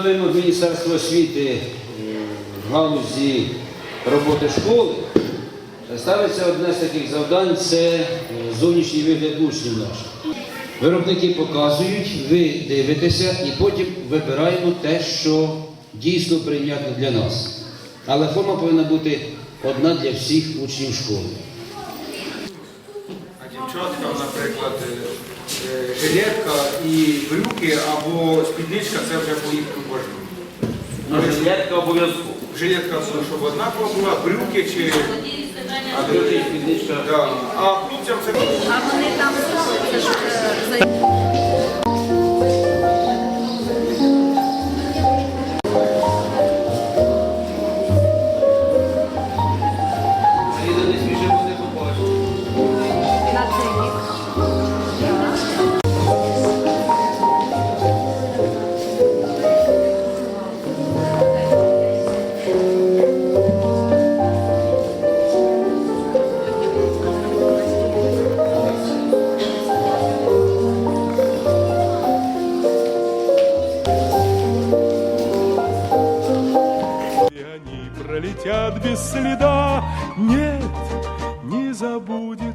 Вимог Міністерства освіти е, в галузі роботи школи ставиться одне з таких завдань це е, зовнішній вигляд учнів наших. Виробники показують, ви дивитеся і потім вибираємо те, що дійсно прийнятне для нас. Але форма повинна бути одна для всіх учнів школи. А наприклад, е, е, жилетка і брюки або спідничка це вже по їх бажанню. Жилетка обов'язково. Жилетка, щоб однакова була, брюки чи. А друга спідничка. Да. А хлопцям це. А вони там пролетят без следа. Нет, не забудь.